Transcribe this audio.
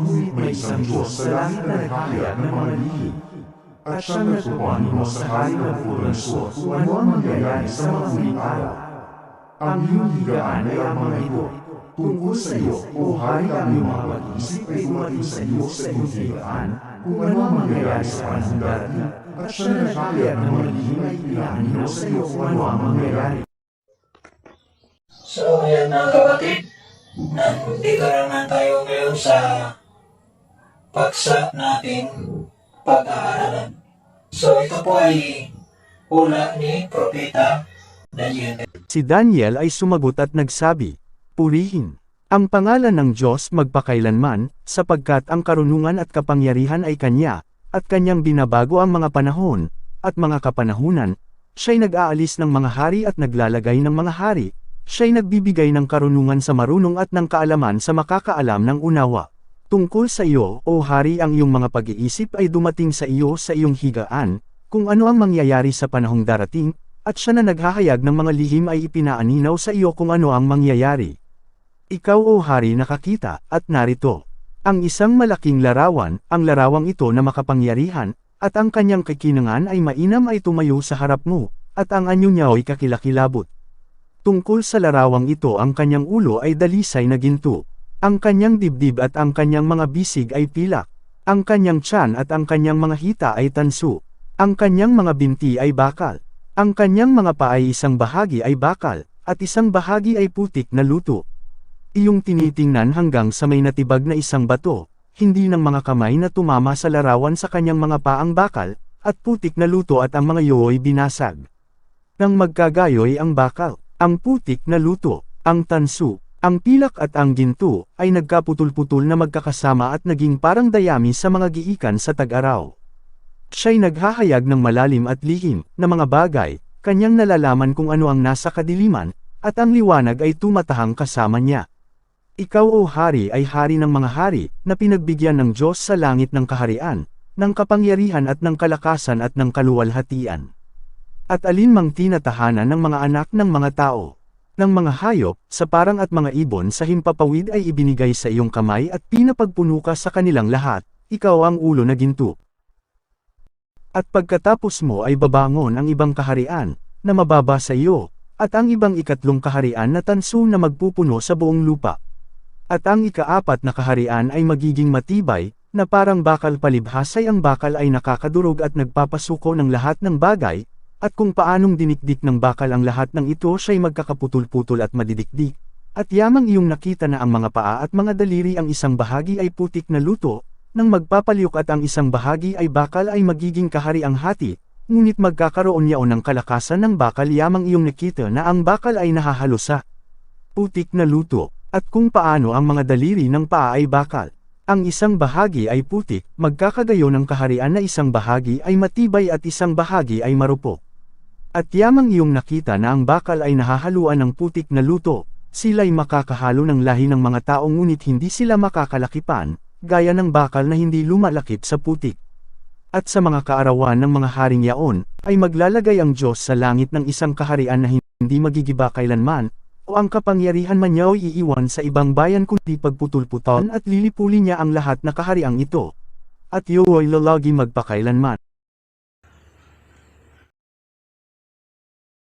Ngunit may isang Diyos sa langit na naghahayag ng mga lihim. At siyang nagpupunino sa hari ng Puranso kung ano ang mangyayari sa mga huling araw. Ang iyong higaan ay ang mga ito. Tungkol sa iyo, o hari ang iyong mga pag-isip ay dumating sa iyo sa iyong higaan kung ano ang mangyayari sa panahon darating. At siya na ng mga lihim ay pinaanino sa iyo kung ano ang mangyayari. So, ayan mga kapatid, nandito naman tayo ngayon sa paksa natin pag-aaralan. So, ito po ay ula ni Propeta Daniel. Si Daniel ay sumagot at nagsabi, Purihin. Ang pangalan ng Diyos magpakailanman, sapagkat ang karunungan at kapangyarihan ay Kanya, at Kanyang binabago ang mga panahon, at mga kapanahunan, siya'y nag-aalis ng mga hari at naglalagay ng mga hari, siya'y nagbibigay ng karunungan sa marunong at ng kaalaman sa makakaalam ng unawa. Tungkol sa iyo, o hari ang iyong mga pag-iisip ay dumating sa iyo sa iyong higaan, kung ano ang mangyayari sa panahong darating, at siya na naghahayag ng mga lihim ay ipinaaninaw sa iyo kung ano ang mangyayari. Ikaw o hari nakakita, at narito. Ang isang malaking larawan, ang larawang ito na makapangyarihan, at ang kanyang kakinangan ay mainam ay tumayo sa harap mo, at ang anyo niya ay kakilakilabot. Tungkol sa larawang ito ang kanyang ulo ay dalisay na ginto. Ang kanyang dibdib at ang kanyang mga bisig ay pilak. Ang kanyang tiyan at ang kanyang mga hita ay tanso. Ang kanyang mga binti ay bakal. Ang kanyang mga paa ay isang bahagi ay bakal, at isang bahagi ay putik na luto. Iyong tinitingnan hanggang sa may natibag na isang bato, hindi ng mga kamay na tumama sa larawan sa kanyang mga paang bakal, at putik na luto at ang mga yoy binasag. Nang magkagayoy ang bakal, ang putik na luto, ang tansu, ang pilak at ang ginto, ay nagkaputol-putol na magkakasama at naging parang dayami sa mga giikan sa tag-araw. Siya'y naghahayag ng malalim at lihim, na mga bagay, kanyang nalalaman kung ano ang nasa kadiliman, at ang liwanag ay tumatahang kasama niya. Ikaw o hari ay hari ng mga hari, na pinagbigyan ng Diyos sa langit ng kaharian, ng kapangyarihan at ng kalakasan at ng kaluwalhatian. At alin mang tinatahanan ng mga anak ng mga tao, ng mga hayop, sa parang at mga ibon sa himpapawid ay ibinigay sa iyong kamay at pinapagpuno ka sa kanilang lahat, ikaw ang ulo na ginto. At pagkatapos mo ay babangon ang ibang kaharian, na mababa sa iyo, at ang ibang ikatlong kaharian na tanso na magpupuno sa buong lupa. At ang ikaapat na kaharian ay magiging matibay, na parang bakal palibhas ay ang bakal ay nakakadurog at nagpapasuko ng lahat ng bagay, at kung paanong dinikdik ng bakal ang lahat ng ito siya'y magkakaputol-putol at madidikdik, at yamang iyong nakita na ang mga paa at mga daliri ang isang bahagi ay putik na luto, nang magpapaliok at ang isang bahagi ay bakal ay magiging kahari ang hati, ngunit magkakaroon yaon ng kalakasan ng bakal yamang iyong nakita na ang bakal ay nahahalo sa putik na luto, at kung paano ang mga daliri ng paa ay bakal. Ang isang bahagi ay putik, magkakagayo ng kaharian na isang bahagi ay matibay at isang bahagi ay marupok. At yamang iyong nakita na ang bakal ay nahahaluan ng putik na luto, sila'y makakahalo ng lahi ng mga tao ngunit hindi sila makakalakipan, gaya ng bakal na hindi lumalakip sa putik. At sa mga kaarawan ng mga haring yaon, ay maglalagay ang Diyos sa langit ng isang kaharian na hindi magigiba kailanman, o ang kapangyarihan man niya ay iiwan sa ibang bayan kundi pagputol-puton at lilipuli niya ang lahat na kahariang ito. At iyo ay lalagi magpakailanman.